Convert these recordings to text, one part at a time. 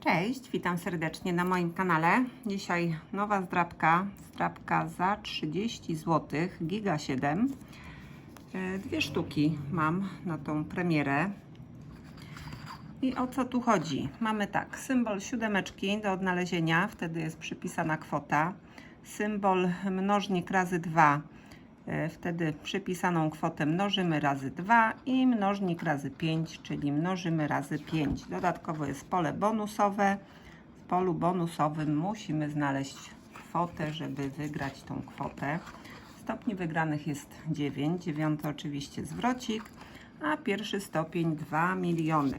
Cześć, witam serdecznie na moim kanale. Dzisiaj nowa zdrabka, zdrabka za 30 zł, Giga 7. E, Dwie sztuki mam na tą premierę. I o co tu chodzi? Mamy tak, symbol siódemeczki do odnalezienia, wtedy jest przypisana kwota. Symbol mnożnik razy 2, wtedy przypisaną kwotę mnożymy razy 2 i mnożnik razy 5, czyli mnożymy razy 5. Dodatkowo jest pole bonusowe. W polu bonusowym musimy znaleźć kwotę, żeby wygrać tą kwotę. Stopni wygranych jest 9, dziewiąty oczywiście zwrocik, a pierwszy stopień 2 miliony.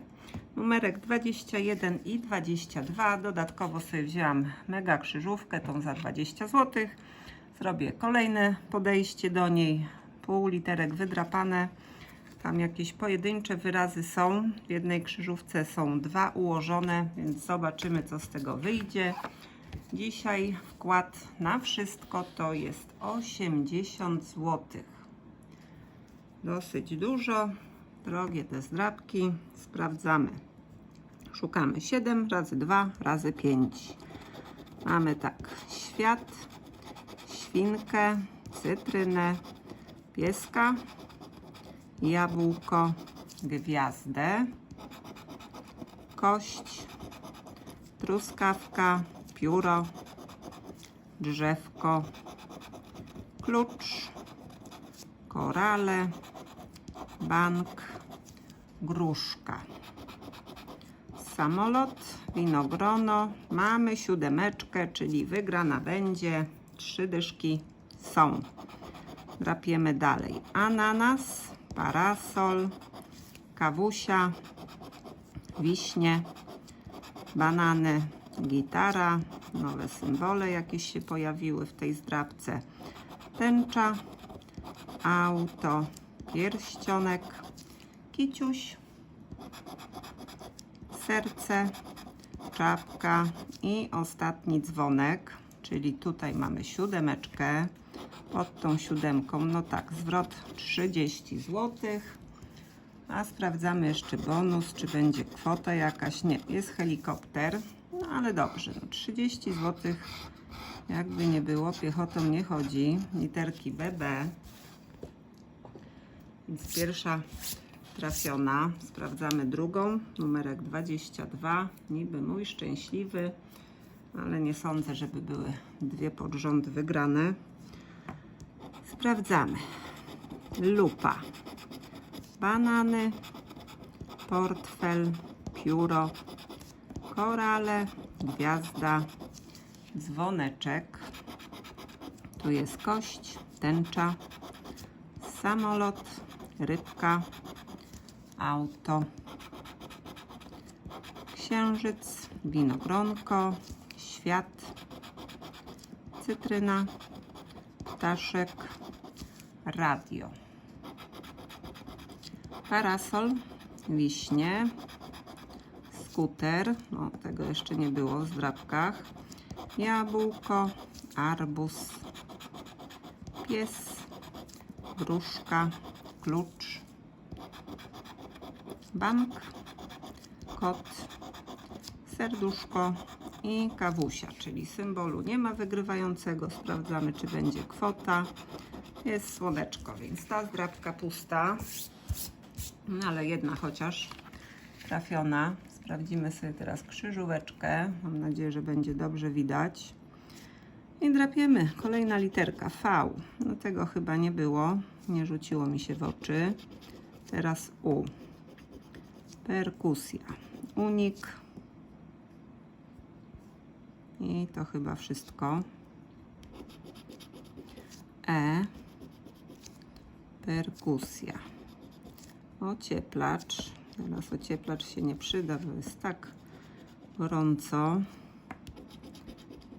Numerek 21 i 22. Dodatkowo sobie wzięłam mega krzyżówkę, tą za 20 zł. Zrobię kolejne podejście do niej. Pół literek wydrapane. Tam jakieś pojedyncze wyrazy są. W jednej krzyżówce są dwa ułożone, więc zobaczymy, co z tego wyjdzie. Dzisiaj wkład na wszystko to jest 80 zł. Dosyć dużo. Drogie te zdrabki. Sprawdzamy. Szukamy 7 razy 2 razy 5. Mamy tak, świat, świnkę, cytrynę, pieska, jabłko, gwiazdę, kość, truskawka, pióro, drzewko, klucz, korale, bank, gruszka. Samolot, winogrono, mamy siódemeczkę, czyli wygrana będzie, trzy dyszki są. Drapiemy dalej. Ananas, parasol, kawusia, wiśnie, banany, gitara, nowe symbole jakieś się pojawiły w tej zdrabce. Tęcza, auto, pierścionek, kiciuś, serce, czapka i ostatni dzwonek, czyli tutaj mamy siódemeczkę. Pod tą siódemką, no tak, zwrot 30 zł. A sprawdzamy jeszcze bonus, czy będzie kwota jakaś. Nie, jest helikopter, no ale dobrze, no 30 zł. Jakby nie było, piechotą nie chodzi. Literki BB. Więc pierwsza trafiona. Sprawdzamy drugą, numerek 22. Niby mój szczęśliwy, ale nie sądzę, żeby były dwie pod rząd wygrane. Sprawdzamy. Lupa. Banany, portfel, pióro, korale, gwiazda, dzwoneczek. Tu jest kość, tęcza, samolot, rybka, auto, księżyc, winogronko, świat, cytryna, ptaszek, radio, parasol, wiśnie, skuter, no tego jeszcze nie było w zdrabkach, jabłko, arbuz, pies, gruszka, klucz, bank, kot, serduszko i kawusia, czyli symbolu nie ma wygrywającego. Sprawdzamy, czy będzie kwota. Jest słoneczko, więc ta zdrabka pusta, no ale jedna chociaż trafiona. Sprawdzimy sobie teraz krzyżóweczkę. Mam nadzieję, że będzie dobrze widać. I drapiemy. Kolejna literka V. No tego chyba nie było. Nie rzuciło mi się w oczy. Teraz U. Perkusja. Unik. I to chyba wszystko. E. Perkusja. Ocieplacz. Teraz ocieplacz się nie przyda, bo jest tak gorąco.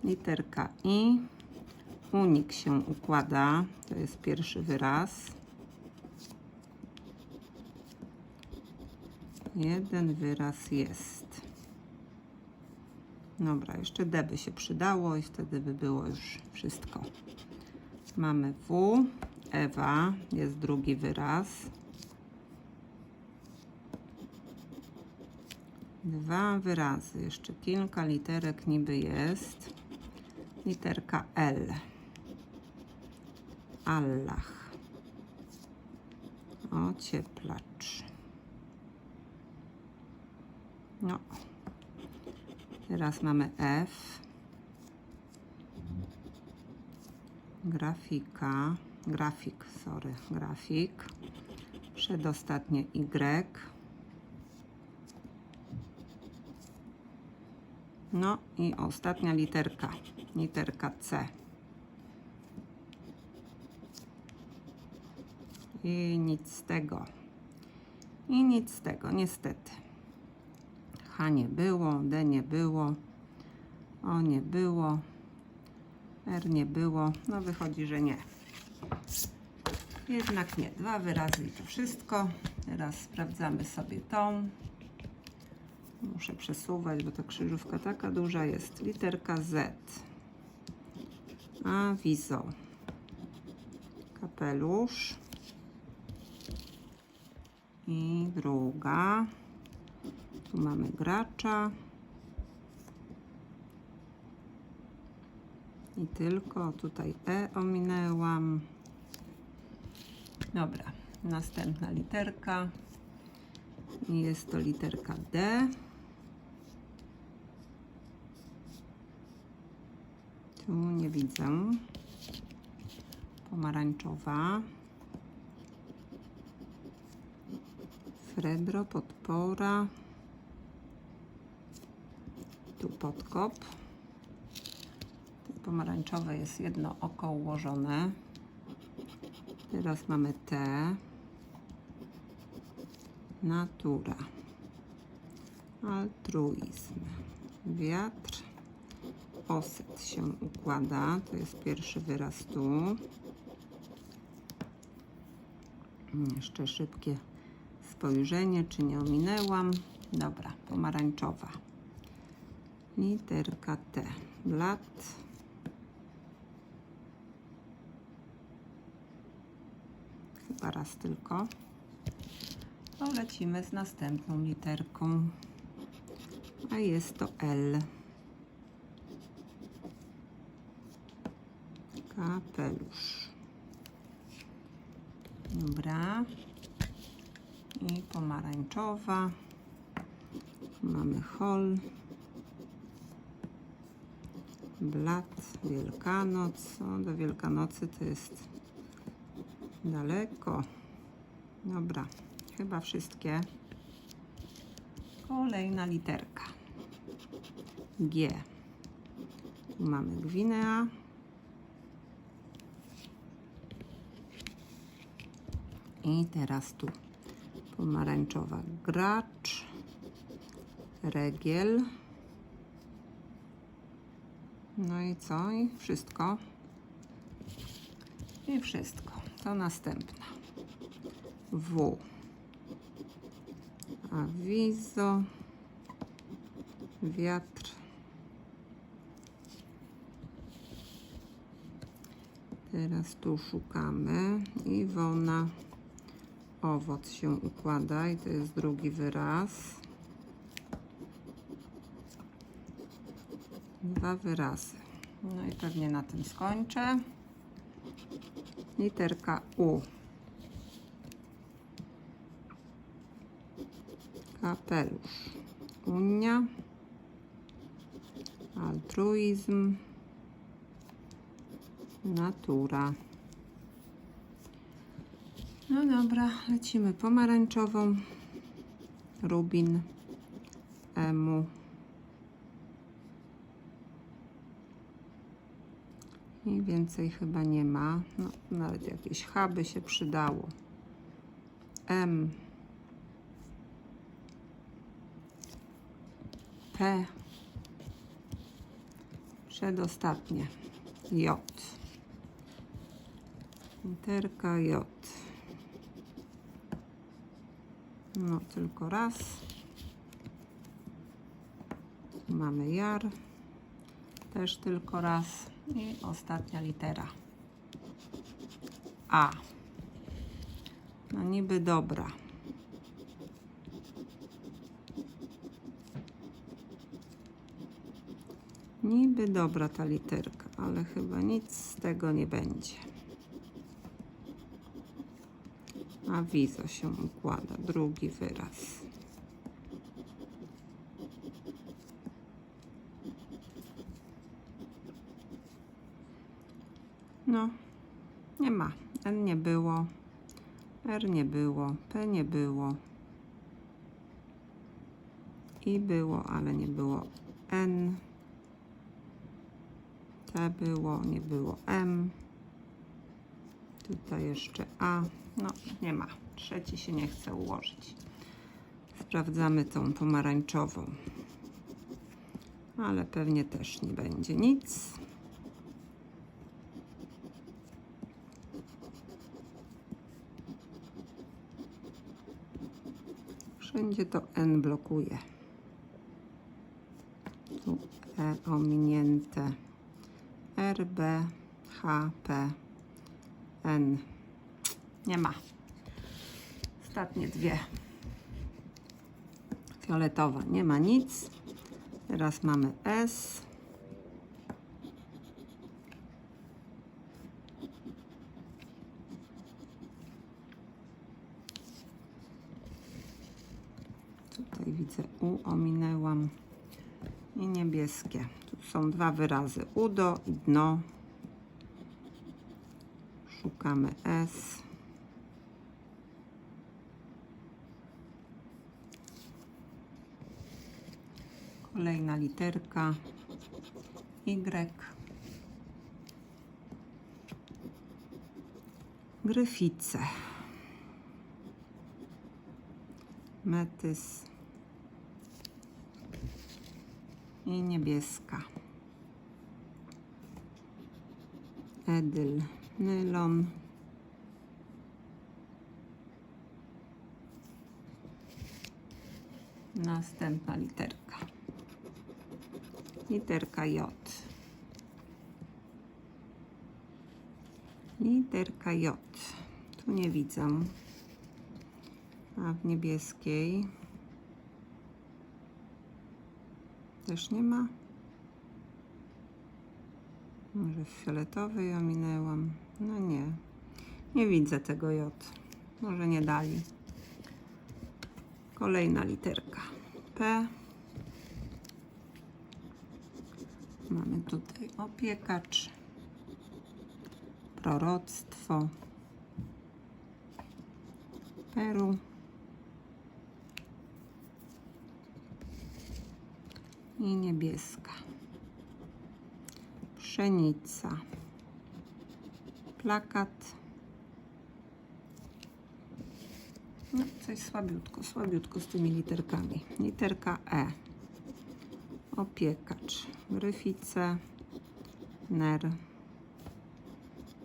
Literka I. Unik się układa. To jest pierwszy wyraz. Jeden wyraz jest. Dobra, jeszcze D by się przydało i wtedy by było już wszystko. Mamy W, Ewa, jest drugi wyraz. Dwa wyrazy. Jeszcze kilka literek niby jest. Literka L. Allah. Ocieplacz. No. Teraz mamy F. Grafika. Grafik, sorry. Grafik. Przedostatnie Y. No i ostatnia literka. Literka C. I nic z tego. I nic z tego, niestety. H nie było, D nie było, O nie było, R nie było. No wychodzi, że nie. Jednak nie. Dwa wyrazy i to wszystko. Teraz sprawdzamy sobie tą. Muszę przesuwać, bo ta krzyżówka taka duża jest. Literka Z. Awizo. Kapelusz. I druga. Tu mamy gracza. I tylko tutaj E ominęłam. Dobra, następna literka. Jest to literka D. Tu nie widzę. Pomarańczowa. Srebro, podpora. Tu podkop. To pomarańczowe jest jedno oko ułożone. Teraz mamy T. Natura. Altruizm. Wiatr. Oset się układa. To jest pierwszy wyraz tu. Jeszcze szybkie spojrzenie, czy nie ominęłam. Dobra, pomarańczowa. Literka T. Blat. Chyba raz tylko. To lecimy z następną literką. A jest to L. Kapelusz. Dobra. I pomarańczowa. Mamy hol. Blat, Wielkanoc. O, do Wielkanocy to jest daleko. Dobra, chyba wszystkie. Kolejna literka. G. Tu mamy Gwinea. I teraz tu pomarańczowa gracz, regiel. No i co? I wszystko. I wszystko. To następna. W. Awizo. Wiatr. Teraz tu szukamy. Iwona. Owoc się układa i to jest drugi wyraz. Dwa wyrazy. No i pewnie na tym skończę. Literka U. Kapelusz. Unia. Altruizm. Natura. No dobra, lecimy pomarańczową. Rubin. Emu. I więcej chyba nie ma. No, nawet jakieś H by się przydało. M. P. Przedostatnie. J. Literka J. No, tylko raz. Mamy jar też tylko raz i ostatnia litera. A. No niby dobra. Niby dobra ta literka ale chyba nic z tego nie będzie. A wizo się układa drugi wyraz. No, nie ma. N nie było, R nie było, P nie było. I było, ale nie było N. T było, nie było M. Tutaj jeszcze A. No, nie ma. Trzeci się nie chce ułożyć. Sprawdzamy tą pomarańczową. Ale pewnie też nie będzie nic. Wszędzie to N blokuje. Tu E ominięte. R, B, H, P, N. Nie ma. Ostatnie dwie. Fioletowa. Nie ma nic. Teraz mamy S. Widzę U, ominęłam. I niebieskie. Tu są dwa wyrazy. Udo i dno. Szukamy S. Kolejna literka. Y. Gryfice. Metys. I niebieska. Edyl. Nylon. Następna literka. Literka J. Literka J. Tu nie widzę. A w niebieskiej też nie ma. Może w fioletowej ominęłam. No nie. Nie widzę tego J. Może nie dali. Kolejna literka. P. Mamy tutaj opiekacz. Proroctwo. Peru. I niebieska. Pszenica. Plakat. No, coś słabiutko, słabiutko z tymi literkami. Literka E. Opiekacz. Gryfice. Ner.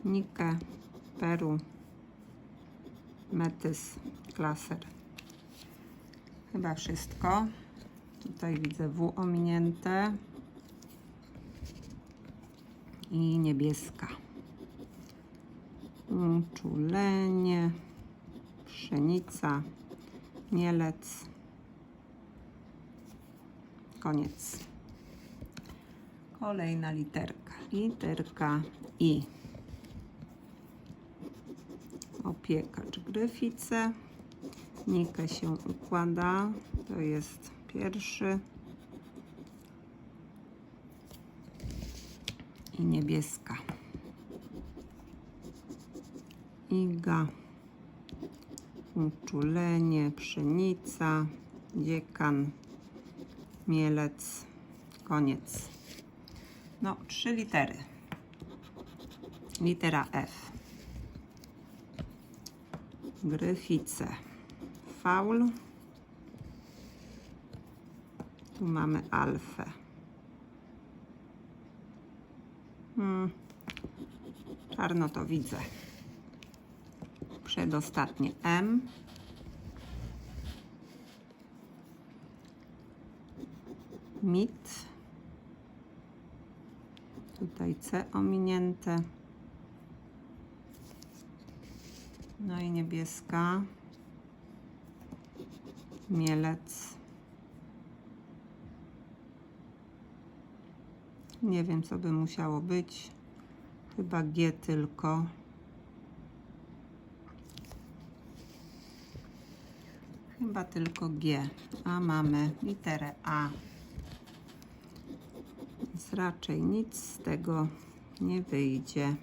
Nike. Peru. Metys. Klaser. Chyba wszystko. Tutaj widzę W ominięte. I niebieska. Czulenie. Pszenica. Mielec. Koniec. Kolejna literka. Literka I. Opiekacz gryfice. Nikę się układa. To jest pierwszy. I niebieska. Iga. Uczulenie, pszenica, dziekan, mielec, koniec. No, trzy litery. Litera F. Gryfice. Faul. Tu mamy alfę. Hmm. Czarno to widzę. Przedostatnie M. Mit. Tutaj C ominięte. No i niebieska. Mielec. Nie wiem, co by musiało być. Chyba G tylko. Chyba tylko G. A mamy literę A. Więc raczej nic z tego nie wyjdzie.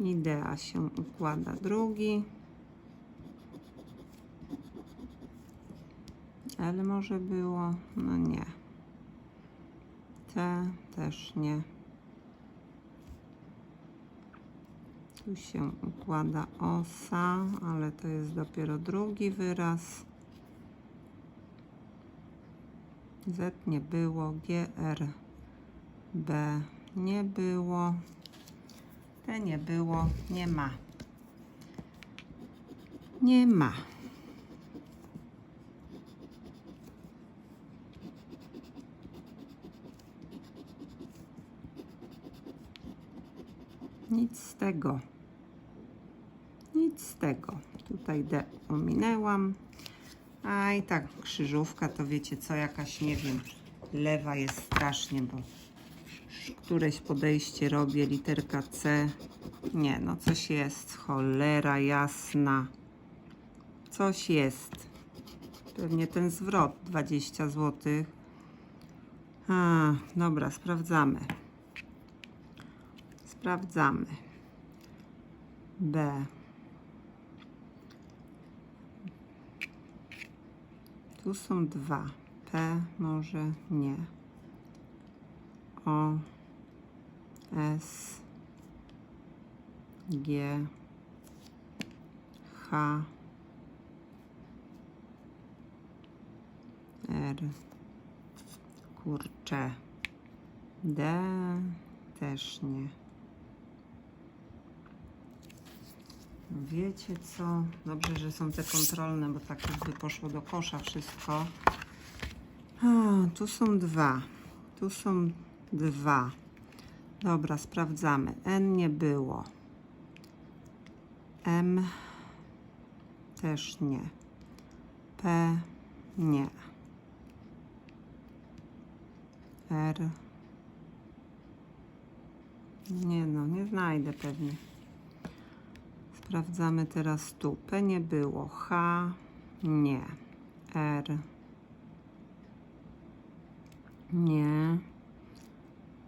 Idea się układa drugi. Ale może było, no nie. Te też nie. Tu się układa osa, ale to jest dopiero drugi wyraz. Z nie było, G, R, B nie było. T nie było, nie ma. Nie ma. Nic z tego. Nic z tego. Tutaj D ominęłam. A i tak krzyżówka to wiecie co, jakaś nie wiem, lewa jest strasznie, bo któreś podejście robię, literka C. Nie, no coś jest, cholera jasna. Coś jest. Pewnie ten zwrot 20 zł. A, dobra, sprawdzamy. Sprawdzamy. B. Tu są dwa. P może nie. O. S. G. H. R. Kurcze. D. Też nie. Wiecie co? Dobrze, że są te kontrolne, bo tak jakby poszło do kosza wszystko. A, tu są dwa. Tu są dwa. Dobra, sprawdzamy. N nie było. M też nie. P nie. R nie no, nie znajdę pewnie. Sprawdzamy teraz tu. P nie było. H nie. R nie.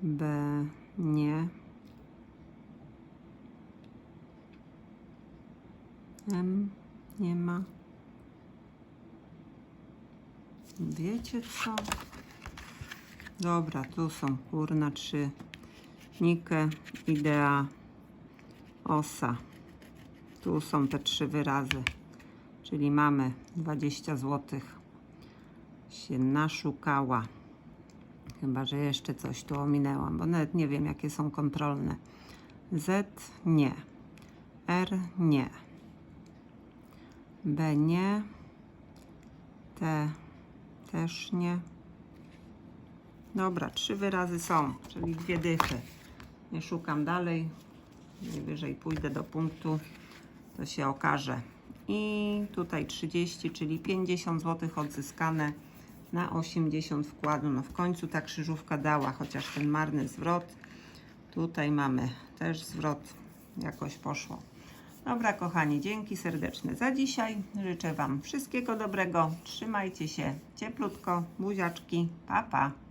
B nie. M nie ma. Wiecie co? Dobra, tu są kurna trzy. Nike, idea, osa. Tu są te trzy wyrazy. Czyli mamy 20 zł. Się naszukała. Chyba, że jeszcze coś tu ominęłam, bo nawet nie wiem, jakie są kontrolne. Z nie. R nie. B nie. T też nie. Dobra, trzy wyrazy są, czyli dwie dychy. Nie szukam dalej. Najwyżej pójdę do punktu, to się okaże. I tutaj 30, czyli 50 zł odzyskane na 80 wkładu. No w końcu ta krzyżówka dała, chociaż ten marny zwrot. Tutaj mamy też zwrot, jakoś poszło. Dobra, kochani, dzięki serdeczne za dzisiaj. Życzę Wam wszystkiego dobrego. Trzymajcie się cieplutko, buziaczki. Pa, pa.